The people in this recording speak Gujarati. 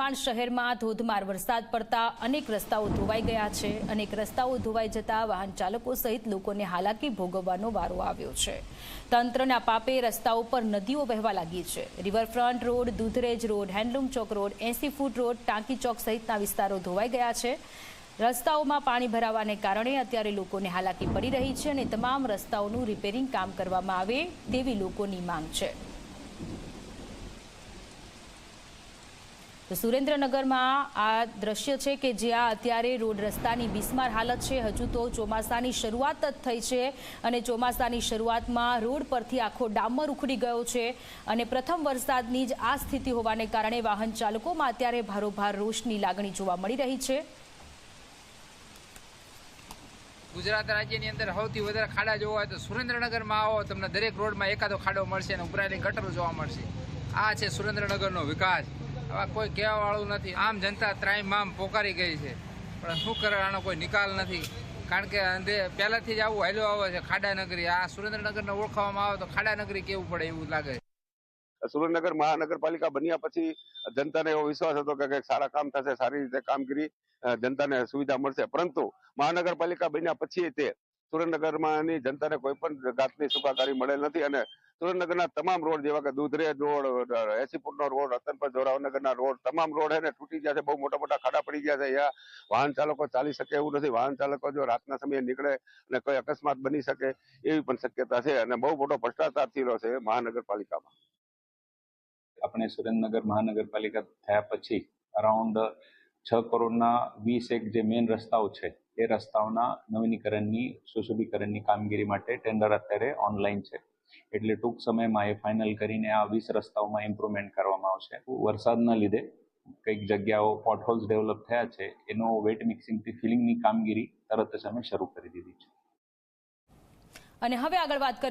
વઢવાણ શહેરમાં ધોધમાર વરસાદ પડતા અનેક રસ્તાઓ ધોવાઈ ગયા છે. અનેક રસ્તાઓ ધોવાઈ જતા વાહન ચાલકો સહિત લોકોને હાલાકી ભોગવવાનો વારો આવ્યો છે. તંત્રના પાપે રસ્તાઓ પર નદીઓ વહેવા લાગી છે. Riverfront road, Dudhrej road, handloom ચોક રોડ, એસી ફૂટ રોડ, ટાંકી ચોક સહિતના વિસ્તારો ધોવાઈ ગયા છે. રસ્તાઓમાં પાણી ભરાવાને કારણે અત્યારે લોકોને હાલાકી પડી રહી છે અને તમામ રસ્તાઓનું રિપેરિંગ કામ કરવામાં આવે તેવી લોકોની માંગ છે. તો સુરેન્દ્રનગરમાં આ દ્રશ્ય છે કે જ્યાં અત્યારે રોડ રસ્તાની બિસ્માર હાલત છે. હજુ તો ચોમાસાની શરૂઆત જ થઈ છે અને ચોમાસાની શરૂઆતમાં રોડ પરથી આખો ડામર ઉખડી ગયો છે અને પ્રથમ વરસાદની જ આ સ્થિતિ હોવાને કારણે વાહન ચાલકોમાં અત્યારે ભારોભાર રોષની લાગણી જોવા મળી રહી છે. ગુજરાત રાજ્યની અંદર સૌથી વધારે ખાડા જોવા હોય તો સુરેન્દ્રનગરમાં આવો, તમને દરેક રોડમાં એકાદો ખાડો મળશે અને ઉપરાયેલી ગટરો જોવા મળશે. આ છે સુરેન્દ્રનગરનો વિકાસ. આવા કોઈ કહેવા વાળું નથી. આમ જનતા ત્રાઈમામ પોકારી ગઈ છે. પણ શું કરે આનો કોઈ નિકાલ નથી. કારણ કે અંધે પહેલાથી જ આવું હાલ્યો આવે છે ખાડાનગરી. આ સુરેન્દ્રનગરને ઓળખવામાં આવે તો ખાડાનગરી કેવું પડે એવું લાગે સુરેન્દ્રનગર મહાનગરપાલિકા બન્યા પછી જનતાને એવો વિશ્વાસ હતો કે સારા કામ થશે, સારી રીતે કામગીરી જનતાને સુવિધા મળશે. પરંતુ મહાનગરપાલિકા બન્યા પછી તે સુરેન્દ્રનગરમાં જનતાને કોઈ પણ જાતની સુખાકારી મળેલ નથી અને સુરેન્દ્રનગરના તમામ રોડ જેવા કે દૂધરેજ રોડ એસી ફૂટનો રોડ, રતનપર જોરાવનગરના રોડ, તમામ રોડ એને તૂટી ગયા છે. બહુ મોટા મોટા ખાડા પડી ગયા છે. અહીંયા વાહન ચાલકો ચાલી શકે એવું નથી. વાહન ચાલકો જો રાતના સમયે નીકળે અને કોઈ અકસ્માત બની શકે એવી પણ શક્યતા છે અને બહુ મોટો ભ્રષ્ટાચાર થયેલો છે મહાનગરપાલિકામાં. આપણે સુરેન્દ્રનગર મહાનગરપાલિકા થયા પછી અરાઉન્ડ છ કરોડના વીસ એક જે મેઇન રસ્તાઓ છે, એ રસ્તાઓના નવીનીકરણની, સુશોભીકરણની કામગીરી માટે ટેન્ડર અત્યારે ઓનલાઈન છે. એટલે ટૂંક સમયમાં એ ફાઇનલ કરીને આ વીસ રસ્તાઓમાં ઇમ્પ્રુવમેન્ટ કરવામાં આવશે. વરસાદના લીધે કંઈક જગ્યાઓ પોટહોલ્સ ડેવલપ થયા છે, એનો વેટ મિક્સિંગથી ફિલિંગની કામગીરી તરત જ અમે શરૂ કરી દીધી છે. અને હવે આગળ વાત કરી